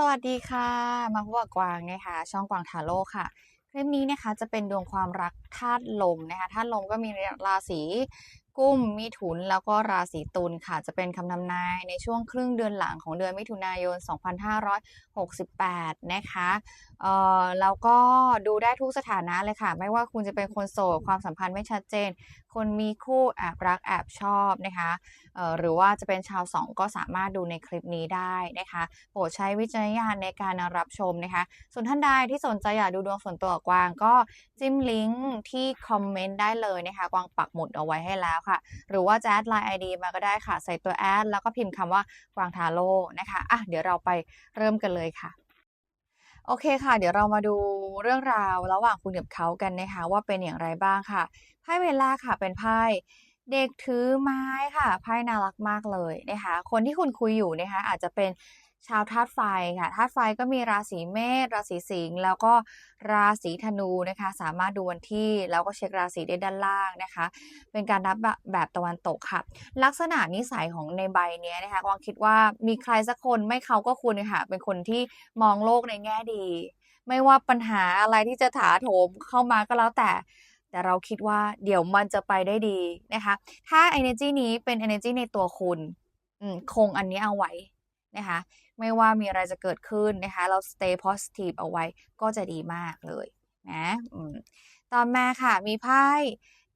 สวัสดีค่ะ มาพบกับกวางนะคะ ช่องกวางทาโร่ค่ะ คลิปนี้นะคะจะเป็นดวงความรักธาตุลมนะคะธาตุลมก็มีราศี กุมมิถุน แล้วก็ราศีตุลค่ะ จะเป็นคำทำนายในช่วงครึ่งเดือนหลังของเดือนมิถุนายน 2568 นะคะเอ่อแล้วก็ดูได้ทุกสถานะเลยค่ะ ไม่ว่าคุณจะเป็นคนโสดความสัมพันธ์ไม่ชัดเจน คนมีคู่แอบรักแอบชอบนะคะเอ่อหรือว่าจะเป็นชาวสองก็สามารถดูในคลิปนี้ได้นะคะโปรดใช้วิจารณญาณในการรับชมนะคะ ส่วนท่านใดที่สนใจอยากดูดวงส่วนตัวกับกวางก็จิ้มลิงก์ที่คอมเมนต์ได้เลยนะคะกวางปักหมุดเอาไว้ให้แล้วค่ะ หรือว่าจะแอดไลน์ ID มาก็ได้ค่ะ ใส่ตัวแอดแล้วก็พิมพ์คำว่ากวางทาโร่นะคะอะเดี๋ยวเราไปเริ่มกันเลยค่ะโอเคค่ะ เดี๋ยวเรามาดูเรื่องราวระหว่างคุณกับเขากันนะคะ ว่าเป็นอย่างไรบ้างค่ะไพ่เวลาค่ะเป็นไพ่เด็กถือไม้ค่ะไพ่น่ารักมากเลยนะคะ คนที่คุณคุยอยู่นะคะ อาจจะเป็น ชาวธาตุไฟค่ะธาตุไฟก็มีราศีเมษราศีสิงห์แล้วก็ราศีธนูนะคะ สามารถดูวันที่แล้วก็เช็คราศีได้ด้านล่างนะคะ เป็นการนับแบบตะวันตกค่ะ ลักษณะนิสัยของในใบนี้นะคะกวางคิดว่ามีใครสักคนไม่เขาก็คุณค่ะเป็นคนที่มองโลกในแง่ดี ไม่ว่าปัญหาอะไรที่จะถาโถมเข้ามาก็แล้วแต่แต่เราคิดว่าเดี๋ยวมันจะไปได้ดีนะคะ ถ้า energy นี้เป็น energy ในตัวคุณคงอันนี้เอาไว้ นะคะไม่ว่ามีอะไรจะเกิดขึ้นนะคะเรา stay positive เอาไว้ก็จะดีมากเลยนะอืมต่อมาค่ะมีไพ่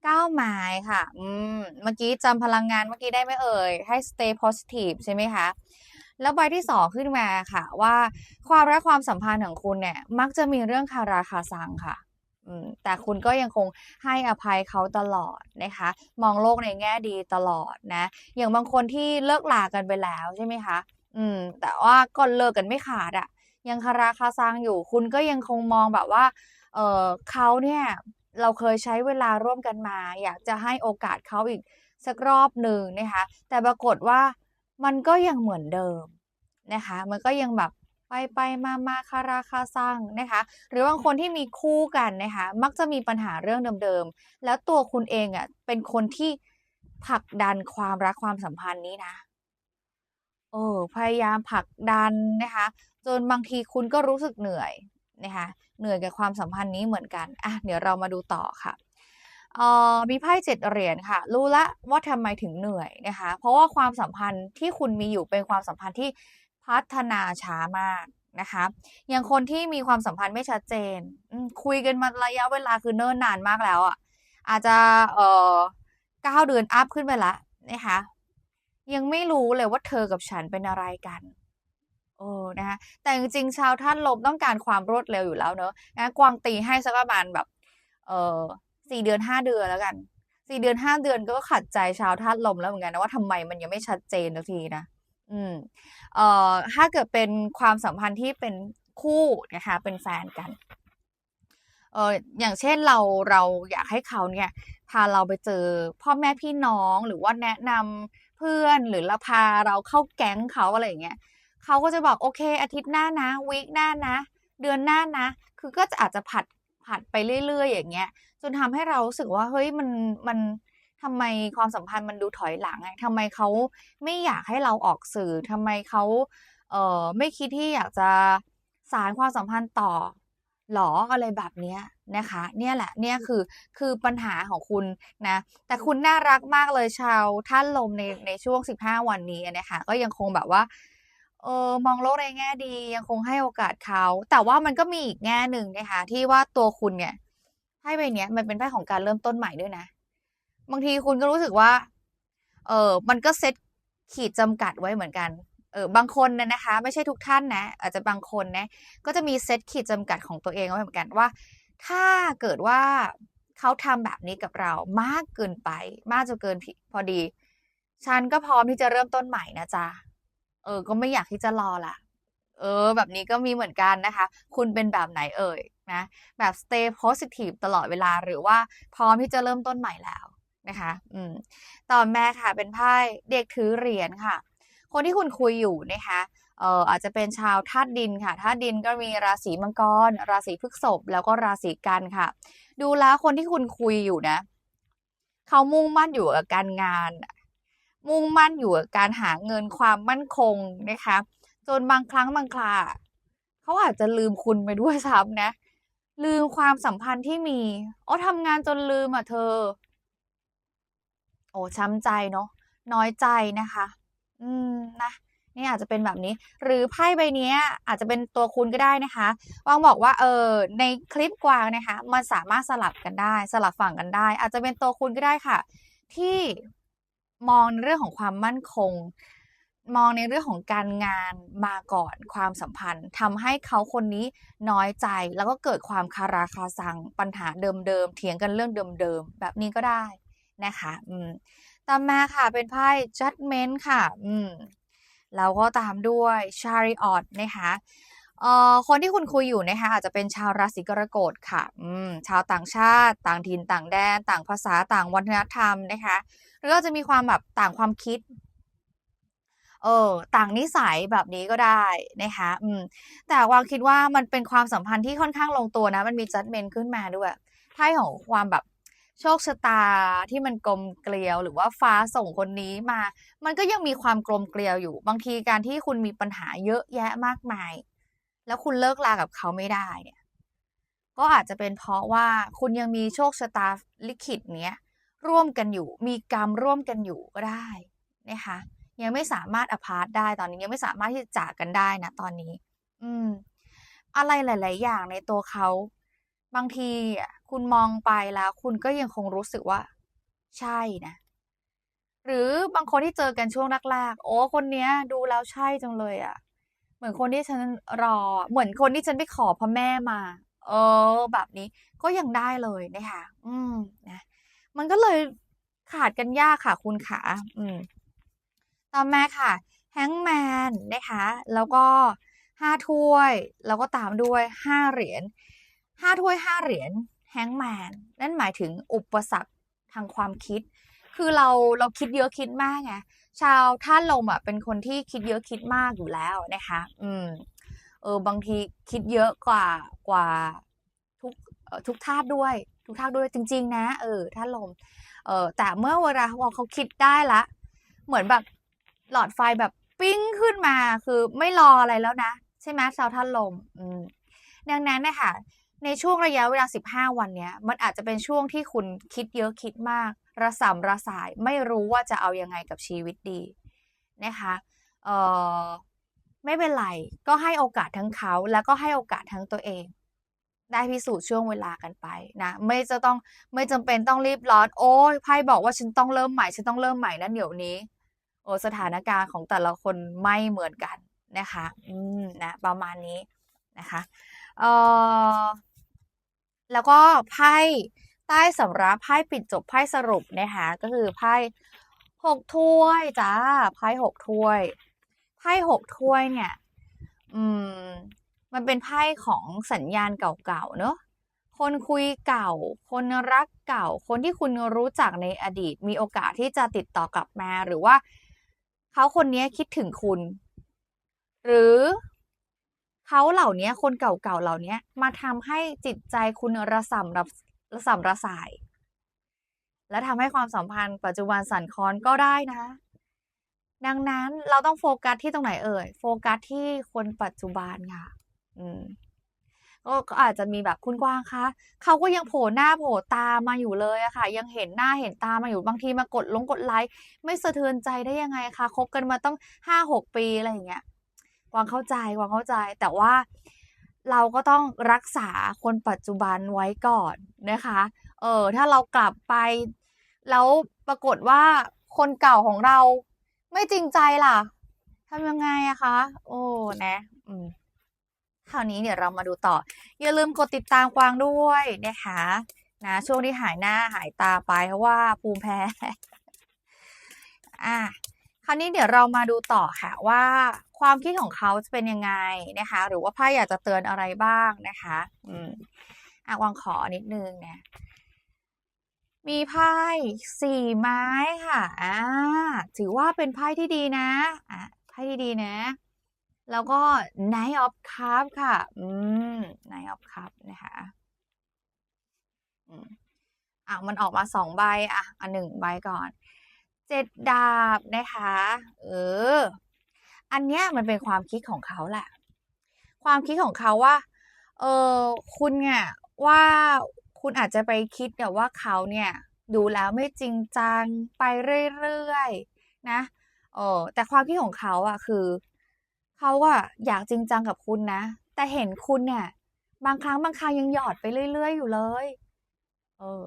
ก้าไม้ค่ะอืมเมื่อกี้จำพลังงานเมื่อกี้ได้ไหมเอ่ย ให้ stay positive ใช่ไหมคะแล้วใบที่สองขึ้นมาค่ะ ว่าความรักความสัมพันธ์ของคุณเนี่ย มักจะมีเรื่องคาราคาซังค่ะแต่คุณก็ยังคงให้อภัยเขาตลอดนะคะ มองโลกในแง่ดีตลอดนะ อย่างบางคนที่เลิกลากันไปแล้วใช่ไหมคะ อืม แต่ว่าก็เลิกกันไม่ขาดอะ่ะยังคาราคาซังอยู่ คุณก็ยังคงมองแบบว่า เออเขาเนี่ย เราเคยใช้เวลาร่วมกันมา อยากจะให้โอกาสเขาอีกสักรอบหนึ่งนะคะ แต่ปรากฏว่ามันก็ยังเหมือนเดิมนะคะ มันก็ยังแบบไปไปมามาคาราคาซังนะคะ หรือบางคนที่มีคู่กันนะคะ มักจะมีปัญหาเรื่องเดิมๆ แล้วตัวคุณเองอะเป็นคนที่ผลักดันความรักความสัมพันธ์นี้นะ เออพยายามผลักดันนะคะ จนบางทีคุณก็รู้สึกเหนื่อยนะคะเหนื่อยกับความสัมพันธ์นี้เหมือนกันอะเดี๋ยวเรามาดูต่อค่ะเออมีไพ่เจ็ดเหรียญค่ะ รู้ละว่าทำไมถึงเหนื่อยนะคะ เพราะว่าความสัมพันธ์ที่คุณมีอยู่เป็นความสัมพันธ์ที่พัฒนาช้ามากนะคะอย่างคนที่มีความสัมพันธ์ไม่ชัดเจน คุยกันมาระยะเวลาคือเนิ่นนานมากแล้วอะอาจจะเอ่อเก้าเดือนอัพขึ้นไปละนะคะ ยังไม่รู้เลยว่าเธอกับฉันเป็นอะไรกันเออนะคะแต่จริงๆชาวท่านลมต้องการความรวดเร็วอยู่แล้วเนอะนะกวางตีให้สักประมาณแบบเออสี่เดือนห้าเดือนแล้วกันสี่เดือนห้าเดือนก็ขัดใจชาวท่านลมแล้วเหมือนกันนะว่าทำไมมันยังไม่ชัดเจนสักทีนะอืมเอ่อถ้าเกิดเป็นความสัมพันธ์ที่เป็นคู่นะคะเป็นแฟนกันเอออย่างเช่นเราเราอยากให้เขาเนี่ยพาเราไปเจอพ่อแม่พี่น้องหรือว่าแนะนำ เพื่อนหรือเราพาเราเข้าแก๊งเขาอะไรอย่างเงี้ยเขาก็จะบอกโอเค อาทิตย์หน้านะวีคหน้านะ เดือนหน้านะ คือก็จะอาจจะผัดผัดไปเรื่อยๆ อย่างเงี้ย จนทำให้เรารู้สึกว่าเฮ้ยมันมันทำไมความสัมพันธ์มันดูถอยหลังอะทำไมเขาไม่อยากให้เราออกสื่อทำไมเขาเอ่อไม่คิดที่อยากจะสานความสัมพันธ์ต่อ หรออะไรแบบเนี้ยนะคะ เนี่ยแหละเนี่ยคือคือปัญหาของคุณนะ แต่คุณน่ารักมากเลยชาวท่านลมในในช่วง 15 วันนี้นะคะ ก็ยังคงแบบว่าเออมองโลกในแง่ดียังคงให้โอกาสเขา แต่ว่ามันก็มีอีกแง่หนึ่งนะคะที่ว่าตัวคุณเนี่ยไพ่ใบเนี้ยมันเป็นไพ่ของการเริ่มต้นใหม่ด้วยนะ บางทีคุณก็รู้สึกว่า เออมันก็เซตขีดจำกัดไว้เหมือนกัน เออบางคนเนี่ยนะคะ ไม่ใช่ทุกท่านนะ อาจจะบางคนนะ ก็จะมีเซตขีดจำกัดของตัวเองไว้เหมือนกันว่า ถ้าเกิดว่าเขาทำแบบนี้กับเรามากเกินไป มากจนเกินพอดี ฉันก็พร้อมที่จะเริ่มต้นใหม่นะจ๊ะเออ ก็ไม่อยากที่จะรอละเออ แบบนี้ก็มีเหมือนกันนะคะ คุณเป็นแบบไหนเอ่ยนะแบบ stay positive ตลอดเวลาหรือว่าพร้อมที่จะเริ่มต้นใหม่แล้วนะคะ อืม ต่อมาค่ะ เป็นไพ่เด็กถือเหรียญค่ะ คนที่คุณคุยอยู่นะคะเอ่ออาจจะเป็นชาวธาตุดินค่ะธาตุดินก็มีราศีมังกร ราศีพฤษภแล้วก็ราศีกันค่ะ ดูแล้วคนที่คุณคุยอยู่นะเขามุ่งมั่นอยู่กับการงาน มุ่งมั่นอยู่กับการหาเงินความมั่นคงนะคะจนบางครั้งบางคราเขาอาจจะลืมคุณไปด้วยซ้ำนะ ลืมความสัมพันธ์ที่มีโอ้ทำงานจนลืมอะเธอ โอ้ช้ำใจเนาะน้อยใจนะคะ อืมนะนี่อาจจะเป็นแบบนี้ หรือไพ่ใบนี้อาจจะเป็นตัวคุณก็ได้นะคะวางบอกว่าเออในคลิปกวางนะคะ มันสามารถสลับกันได้ สลับฝั่งกันได้ อาจจะเป็นตัวคุณก็ได้ค่ะ ที่มองในเรื่องของความมั่นคง มองในเรื่องของการงานมาก่อนความสัมพันธ์ทำให้เขาคนนี้น้อยใจแล้วก็เกิดความคาราคาซังปัญหาเดิมๆเถียงกันเรื่องเดิมๆแบบนี้ก็ได้นะคะ อืม ต่อมาค่ะเป็นไพ่ judgment ค่ะ อืมแล้วก็ตามด้วย chariot นะคะเอ่อคนที่คุณคุยอยู่นะคะอาจจะเป็นชาวราศีกรกฎค่ะ อืมชาวต่างชาติ ต่างถิ่นต่างแดน ต่างภาษาต่างวัฒนธรรมนะคะหรืออาจะมีความแบบต่างความคิดเออต่างนิสัยแบบนี้ก็ได้นะคะอืมแต่วางคิดว่ามันเป็นความสัมพันธ์ที่ค่อนข้างลงตัวนะ มันมี judgment ขึ้นมาด้วยไพ่ของความแบบ โชคชะตาที่มันกลมเกลียว หรือว่าฟ้าส่งคนนี้มา มันก็ยังมีความกลมเกลียวอยู่ บางทีการที่คุณมีปัญหาเยอะแยะมากมาย แล้วคุณเลิกลากับเขาไม่ได้เนี่ยก็อาจจะเป็นเพราะว่าคุณยังมีโชคชะตาลิขิตเนี้ยร่วมกันอยู่ มีกรรมร่วมกันอยู่ก็ได้นะคะยังไม่สามารถอพาร์ตได้ตอนนี้ยังไม่สามารถที่จะจากกันได้นะตอนนี้ อืม อะไรหลาย ๆ อย่างในตัวเขา บางทีอะคุณมองไปแล้ว คุณก็ยังคงรู้สึกว่า ใช่นะ หรือบางคนที่เจอกันช่วงแรกๆโอ้คนเนี้ย ดูแล้วใช่จังเลยอะ เหมือนคนที่ฉันรอ เหมือนคนที่ฉันไปขอพระแม่มา เออ แบบนี้ก็ยังได้เลยนะคะอืมนะมันก็เลยขาดกันยากค่ะ คุณขาอืมต่อมาค่ะแฮงแมนนะคะ แล้วก็ห้าถ้วย แล้วก็ตามด้วยห้าเหรียญ ห้าถ้วยห้าเหรียญแฮงแมนนั่นหมายถึงอุปสรรคทางความคิด คือเราเราคิดเยอะคิดมากไงชาวท่านลมอะเป็นคนที่คิดเยอะคิดมากอยู่แล้วนะคะ อืมเออบางทีคิดเยอะกว่ากว่าทุกทุกธาตุด้วย ทุกธาตุด้วยจริง ๆ นะเออท่านลมเออแต่เมื่อเวลาเขาคิดได้ละ เหมือนแบบหลอดไฟแบบปิ้งขึ้นมาคือไม่รออะไรแล้วนะ ใช่ไหมชาวท่านลม อืมดังนั้นนะคะ ในช่วงระยะเวลา 15 วันเนี้ย มันอาจจะเป็นช่วงที่คุณคิดเยอะคิดมาก ระสำระสายไม่รู้ว่าจะเอายังไงกับชีวิตดีนะคะเออไม่เป็นไร ก็ให้โอกาสทั้งเขา แล้วก็ให้โอกาสทั้งตัวเอง ได้พิสูจน์ช่วงเวลากันไปนะไม่จะต้องไม่จำเป็นต้องรีบร้อน โอ้ยไพ่บอกว่าฉันต้องเริ่มใหม่ฉันต้องเริ่มใหม่นะเดี๋ยวนี้ โอ้สถานการณ์ของแต่ละคนไม่เหมือนกันนะคะ อืมนะประมาณนี้นะคะเออ แล้วก็ไพ่ใต้สำรับไพ่ปิดจบไพ่สรุปนะคะก็คือไพ่หกถ้วยจ้าไพ่หกถ้วยไพ่หกถ้วยเนี่ย อืม มันเป็นไพ่ของสัญญาณเก่าๆเนอะคนคุยเก่า คนรักเก่า คนที่คุณรู้จักในอดีต มีโอกาสที่จะติดต่อกลับมาหรือว่า เขาคนนี้คิดถึงคุณ หรือ เขาเหล่านี้คนเก่าๆเหล่านี้มาทำให้จิตใจคุณระสำระระสำระสาย และทำให้ความสัมพันธ์ปัจจุบันสั่นคลอนก็ได้นะดังนั้นเราต้องโฟกัสที่ตรงไหนเอ่ย โฟกัสที่คนปัจจุบันค่ะ อืมก็อาจจะมีแบบคุณกวางคะเขาก็ยังโผล่หน้าโผล่ตามาอยู่เลยอะค่ะ ยังเห็นหน้าเห็นตามาอยู่บางทีมากดลงกดไลค์ไม่สะเทือนใจได้ยังไงคะคบกันมาต้องห้าหกปีอะไรอย่างเงี้ย กวางเข้าใจกวางเข้าใจ แต่ว่าเราก็ต้องรักษาคนปัจจุบันไว้ก่อนนะคะ เออถ้าเรากลับไป แล้วปรากฏว่าคนเก่าของเราไม่จริงใจล่ะทำยังไงอะคะ โอ้นะอืมคราวนี้เดี๋ยวเรามาดูต่อ อย่าลืมกดติดตามกวางด้วยนะคะนะช่วงที่หายหน้าหายตาไปเพราะว่าภูมิแพ้อะคราวนี้เดี๋ยวเรามาดูต่อค่ะว่า ความคิดของเขาจะเป็นยังไงนะคะ หรือว่าไพ่อยากจะเตือนอะไรบ้างนะคะ อืมอะวางขอนิดนึงเนะมีไพ่สี่ไม้ค่ะอ่าถือว่าเป็นไพ่ที่ดีนะอะไพ่ที่ดีนะ แล้วก็ Knight of Cup ค่ะ อืม Knight of Cup นะคะอืมอะมันออกมาสองใบอะอันหนึ่งใบก่อนเจ็ดดาบนะคะ เออ อันเนี้ยมันเป็นความคิดของเขาแหละ ความคิดของเขาว่า เออคุณเนี่ยว่าคุณอาจจะไปคิดเนี่ยว่าเขาเนี่ยดูแล้วไม่จริงจังไปเรื่อยๆนะเออแต่ความคิดของเขาอะคือเขาอะอยากจริงจังกับคุณนะ แต่เห็นคุณเนี่ยบางครั้งบางคราวยังหยอดไปเรื่อย ๆ อยู่เลย เออ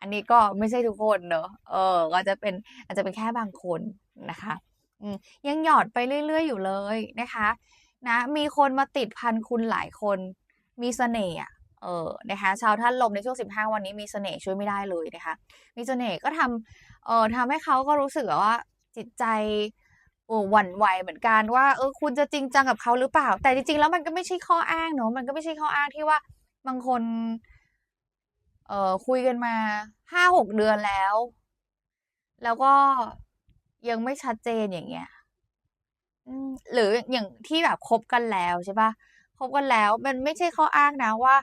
อันนี้ก็ไม่ใช่ทุกคนเนอะเออ ก็จะเป็นอาจจะเป็นแค่บางคนนะคะ ยังหยอดไปเรื่อย ๆ อยู่เลยนะคะนะมีคนมาติดพันคุณหลายคนมีเสน่ห์เออนะคะชาวท่านลมในช่วง 15 วันนี้มีเสน่ห์ช่วยไม่ได้เลยนะคะ มีเสน่ห์ก็ทำเออทำให้เขาก็รู้สึกว่าจิตใจโอ้หวั่นไหวเหมือนกันว่าเออคุณจะจริงจังกับเขาหรือเปล่า แต่จริงๆแล้วมันก็ไม่ใช่ข้ออ้างเนอะมันก็ไม่ใช่ข้ออ้างที่ว่าบางคนเอ่อคุยกันมา5-6เดือนแล้ว แล้วก็ ยังไม่ชัดเจนอย่างเงี้ยหรืออย่างที่แบบคบกันแล้วใช่ปล่าคบกันแล้ว มันไม่ใช่ข้ออ้างนะว่า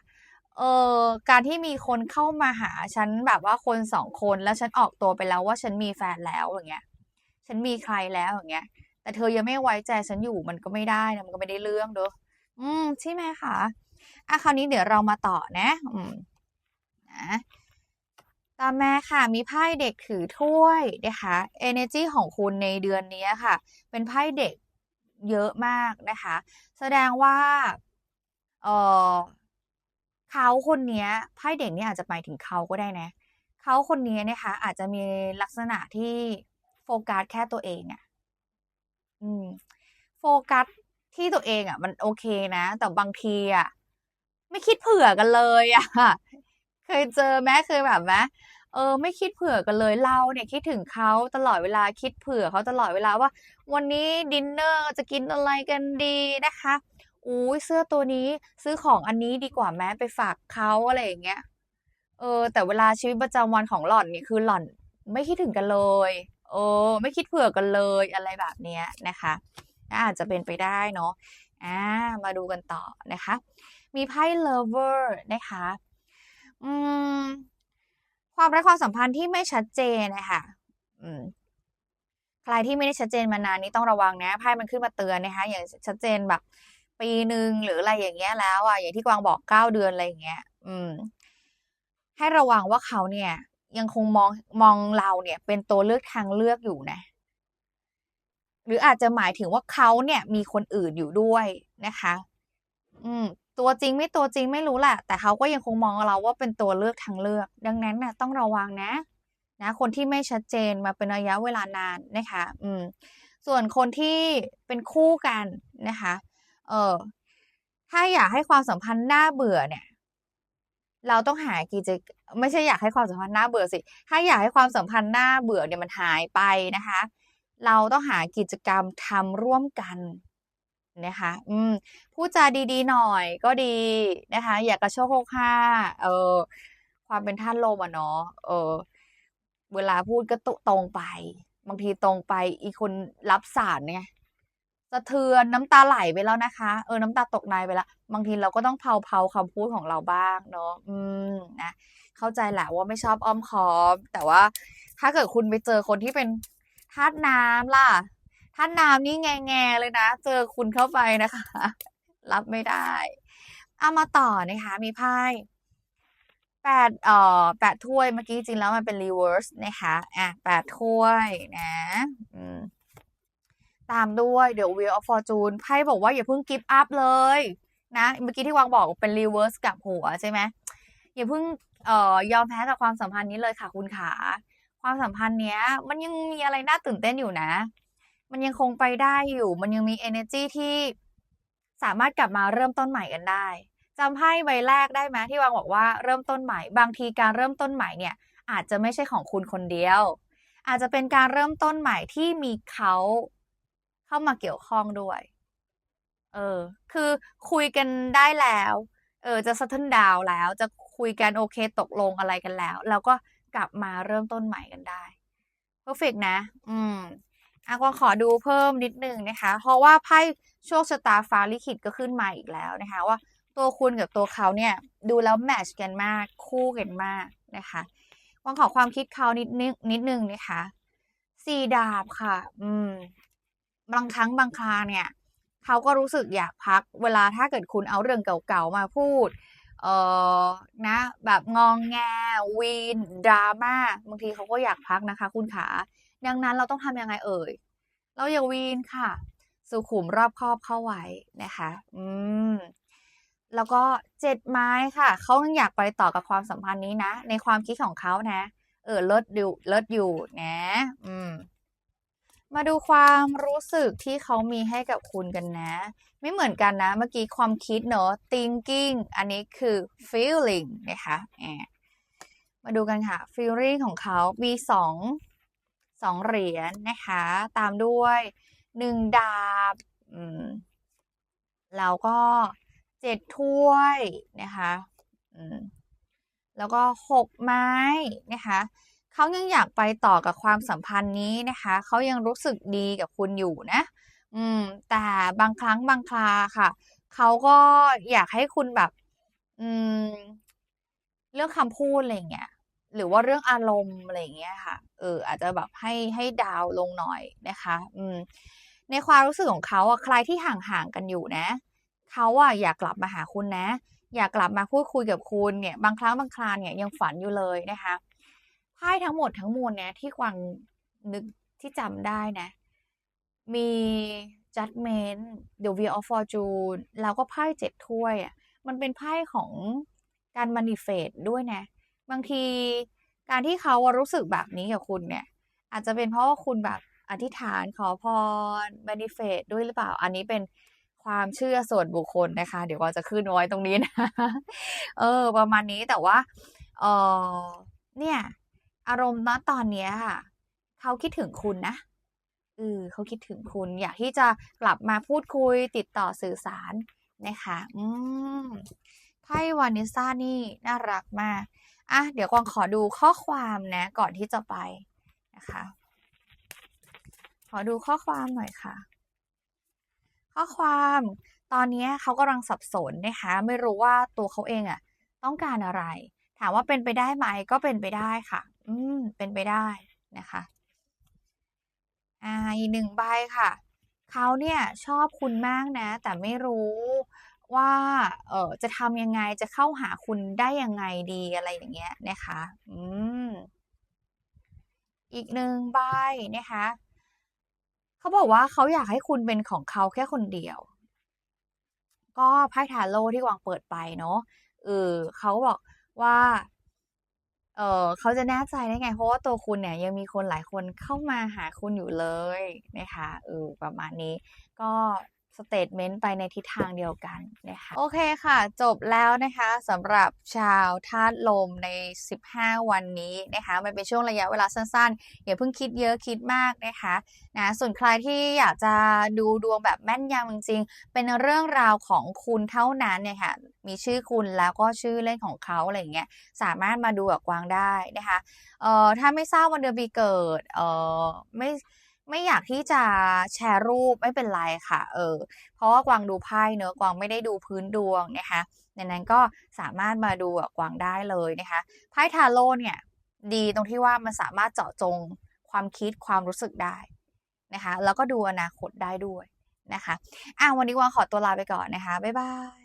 เออการที่มีคนเข้ามาหาฉันแบบว่าคน2คนแล้วฉันออกตัวไปแล้วว่าฉันมีแฟนแล้วอย่างเงี้ย ฉันมีใครแล้วอย่างเงี้ย แต่เธอยังไม่ไว้ใจฉันอยู่มันก็ไม่ได้นะมันก็ไม่ได้เรื่องเด้ออืมใช่ไหมคะอะคราวนี้เดี๋ยวเรามาต่อนะ อืมนะ ต่อมาค่ะมีไพ่เด็กถือถ้วยนะคะเอเนอร์จีของคุณในเดือนนี้ค่ะ เป็นไพ่เด็กเยอะมากนะคะ แสดงว่าเออเขาคนนี้ไพ่เด็กนี่อาจจะหมายถึงเขาก็ได้นะเขาคนนี้นะคะ อาจจะมีลักษณะที่โฟกัสแค่ตัวเองอะอืมโฟกัสที่ตัวเองอะมันโอเคนะ แต่บางทีอะไม่คิดเผื่อกันเลยอะเคยเจอไหมเคยแบบไหม เออไม่คิดเผื่อกันเลยเราเนี่ยคิดถึงเขาตลอดเวลาคิดเผื่อเขาตลอดเวลาว่า วันนี้ดินเนอร์จะกินอะไรกันดีนะคะอุ๊ยเสื้อตัวนี้ซื้อของอันนี้ดีกว่าไหมไปฝากเขาอะไรอย่างเงี้ยเออ แต่เวลาชีวิตประจำวันของหล่อนนี่คือหล่อนไม่คิดถึงกันเลยเออไม่คิดเผื่อกันเลยอะไรแบบเนี้ยนะคะอาจจะเป็นไปได้เนาะอ่ามาดูกันต่อนะคะ มีไพ่ Lover นะคะ อืม ความรักความสัมพันธ์ที่ไม่ชัดเจนนะคะอืมใครที่ไม่ได้ชัดเจนมานานนี่ต้องระวังนะไพ่มันขึ้นมาเตือนนะคะ อย่างชัดเจนแบบ ปีหนึ่งหรืออะไรอย่างเงี้ยแล้วอะอย่างที่กวางบอก9เดือนอะไรอย่างเงี้ย อืม ให้ระวังว่าเขาเนี่ย ยังคงมองมองเราเนี่ย เป็นตัวเลือกทางเลือกอยู่นะ หรืออาจจะหมายถึงว่าเขาเนี่ย มีคนอื่นอยู่ด้วยนะคะ อืม ตัวจริงไม่ตัวจริงไม่รู้แหละแต่เขาก็ยังคงมองเราว่าเป็นตัวเลือกทางเลือก ดังนั้นน่ะต้องระวังนะนะ คนที่ไม่ชัดเจนมาเป็นระยะเวลานานนะคะ อืม ส่วนคนที่เป็นคู่กันนะคะ เออถ้าอยากให้ความสัมพันธ์น่าเบื่อเนี่ย เราต้องหากิจไม่ใช่อยากให้ความสัมพันธ์น่าเบื่อสิ ถ้าอยากให้ความสัมพันธ์น่าเบื่อเนี่ยมันหายไปนะคะ เราต้องหากิจกรรมทำร่วมกัน นะคะ อืมพูดจาดีๆหน่อยก็ดีนะคะ อย่ากระโชกโฮกฮาเออ ความเป็นธาตุลมอะเนาะเออ เวลาพูดก็ตุตรงไป บางทีตรงไปอีคนรับสารไงสะเทือนน้ำตาไหลไปแล้วนะคะ เออ น้ำตาตกในไปแล้ว บางทีเราก็ต้องเพลาคำพูดของเราบ้างเนาะ อืม นะ เข้าใจแหละว่าไม่ชอบอ้อมค้อม แต่ว่าถ้าเกิดคุณไปเจอคนที่เป็นธาตุน้ำล่ะ ธาตุน้ำนี่แงๆเลยนะ เจอคุณเข้าไปนะคะ รับไม่ได้ เอามาต่อนะคะ มีไพ่8เอ่อ8ถ้วยเมื่อกี้จริงแล้วมันเป็น reverse นะคะอา8ถ้วยนะอืมตามด้วย The Wheel of Fortune ไพ่บอกว่าอย่าเพิ่ง give up เลยนะเมื่อกี้ที่วางบอกเป็น reverse กลับหัวใช่ไหมอย่าเพิ่งเอ่อยอมแพ้กับความสัมพันธ์นี้เลยค่ะคุณขา ความสัมพันธ์เนี้ย มันยังมีอะไรน่าตื่นเต้นอยู่นะ มันยังคงไปได้อยู่ มันยังมีเอเนอร์จีที่สามารถกลับมาเริ่มต้นใหม่กันได้จำไพ่ใบแรกได้ไหมที่วางบอกว่าเริ่มต้นใหม่ บางทีการเริ่มต้นใหม่เนี่ย อาจจะไม่ใช่ของคุณคนเดียว อาจจะเป็นการเริ่มต้นใหม่ที่มีเขาเข้ามาเกี่ยวข้องด้วย เออ คือคุยกันได้แล้ว เออ จะ settle down แล้ว จะคุยกันโอเคตกลงอะไรกันแล้ว แล้วก็กลับมาเริ่มต้นใหม่กันได้ เพอร์เฟกนะ อืม อากวางขอดูเพิ่มนิดนึงนะคะ เพราะว่าไพ่โชคชะตาฟ้าลิขิตก็ขึ้นมาอีกแล้วนะคะ ว่าตัวคุณกับตัวเขาเนี่ยดูแล้วแมตช์กันมากคู่กันมากนะคะวางขอความคิดเขานิดนึงนิดนึงนะคะ4ดาบค่ะ อืม บางครั้งบางคราเนี่ยเขาก็รู้สึกอยากพัก เวลาถ้าเกิดคุณเอาเรื่องเก่าๆมาพูด เออนะ แบบงองแงวีนดราม่าบางทีเขาก็อยากพักนะคะ คุณขา ดังนั้นเราต้องทำยังไงเอ่ย เราอย่าวีนค่ะ สุขุมรอบครอบเข้าไว้นะคะ อืม แล้วก็เจ็ดไม้ค่ะ เขายังอยากไปต่อกับความสัมพันธ์นี้นะ ในความคิดของเขานะ เออเลิศอยู่เลิศอยู่นะ อืม มาดูความรู้สึกที่เขามีให้กับคุณกันนะ ไม่เหมือนกันนะ เมื่อกี้ความคิดเนอะ thinking อันนี้คือ feeling นะคะแอบมาดูกันค่ะ feeling ของเขามีสอง สองเหรียญนะคะ ตามด้วยหนึ่งดาบแล้วก็เจ็ดถ้วยนะคะแล้วก็หกไม้นะคะเขายังอยากไปต่อกับความสัมพันธ์นี้นะคะเขายังรู้สึกดีกับคุณอยู่นะ อืม แต่บางครั้งบางคราค่ะเขาก็อยากให้คุณแบบ อืม เรื่องคำพูดอะไรอย่างเงี้ย หรือว่าเรื่องอารมณ์อะไรอย่างเงี้ยค่ะ เออ อาจจะแบบให้ให้ดาวลงหน่อยนะคะ อืม ในความรู้สึกของเขาอะใครที่ห่างๆกันอยู่นะ เขาอะอยากกลับมาหาคุณนะ อยากกลับมาพูดคุยกับคุณเนี่ย บางครั้งบางครานเนี่ยยังฝันอยู่เลยนะคะไพ่ทั้งหมดทั้งมวลเนี่ยที่กวางนึกที่จำได้นะ มี judgment the wheel of fortune แล้วก็ไพ่เจ็ดถ้วยอะ มันเป็นไพ่ของการ manifest ด้วยนะ บางทีการที่เขารู้สึกแบบนี้กับคุณเนี่ย อาจจะเป็นเพราะว่าคุณแบบอธิษฐานขอพร manifest ด้วยหรือเปล่า อันนี้เป็นความเชื่อส่วนบุคคลนะคะ เดี๋ยวว่าจะขึ้นไว้ตรงนี้นะ เออ ประมาณนี้แต่ว่าเออเนี่ย อารมณ์ณตอนเนี้ยค่ะ เขาคิดถึงคุณนะเออเขาคิดถึงคุณอยากที่จะกลับมาพูดคุยติดต่อสื่อสารนะคะ อืมไพ่วานิซ่านี่น่ารักมาก อะเดี๋ยวกวางขอดูข้อความนะก่อนที่จะไปนะคะ ขอดูข้อความหน่อยค่ะ ข้อความตอนนี้เขากำลังสับสนนะคะ ไม่รู้ว่าตัวเขาเองอะต้องการอะไร ถามว่าเป็นไปได้ไหมก็เป็นไปได้ค่ะ อืม เป็นไปได้นะคะ อ่าอีกหนึ่งใบค่ะเขาเนี่ยชอบคุณมากนะ แต่ไม่รู้ ว่าเออจะทำยังไงจะเข้าหาคุณได้ยังไงดีอะไรอย่างเงี้ยนะคะ อืม อีกหนึ่งใบนะคะเขาบอกว่าเขาอยากให้คุณเป็นของเขาแค่คนเดียว ก็ไพ่ทาโร่ที่วางเปิดไปเนาะเออเขาบอกว่าเออเขาจะแน่ใจได้ไง เพราะว่าตัวคุณเนี่ยยังมีคนหลายคนเข้ามาหาคุณอยู่เลยนะคะเออประมาณนี้ ก็ สเตทเมนต์ไปในทิศทางเดียวกันนะคะ โอเคค่ะ จบแล้วนะคะสำหรับชาวธาตุลมใน 15 วันนี้นะคะมันเป็นช่วงระยะเวลาสั้นๆ อย่าเพิ่งคิดเยอะคิดมากนะคะนะส่วนใครที่อยากจะดูดวงแบบแม่นยำจริงๆ เป็นเรื่องราวของคุณเท่านั้นเนี่ยค่ะมีชื่อคุณแล้วก็ชื่อเล่นของเขาอะไรอย่างเงี้ยสามารถมาดูกับกวางได้นะคะเอ่อถ้าไม่ทราบวันเดือนปีเกิดเอ่อไม่ ไม่อยากที่จะแชร์รูปไม่เป็นไรค่ะ เออ เพราะว่ากวางดูไพ่เนอะกวางไม่ได้ดูพื้นดวงนะคะดังนั้นก็สามารถมาดูกวางได้เลยนะคะไพ่ทาโร่เนี่ย ดีตรงที่ว่ามันสามารถเจาะจงความคิดความรู้สึกได้นะคะ แล้วก็ดูอนาคตได้ด้วยนะคะอะวันนี้กวางขอตัวลาไปก่อนนะคะบ๊ายบาย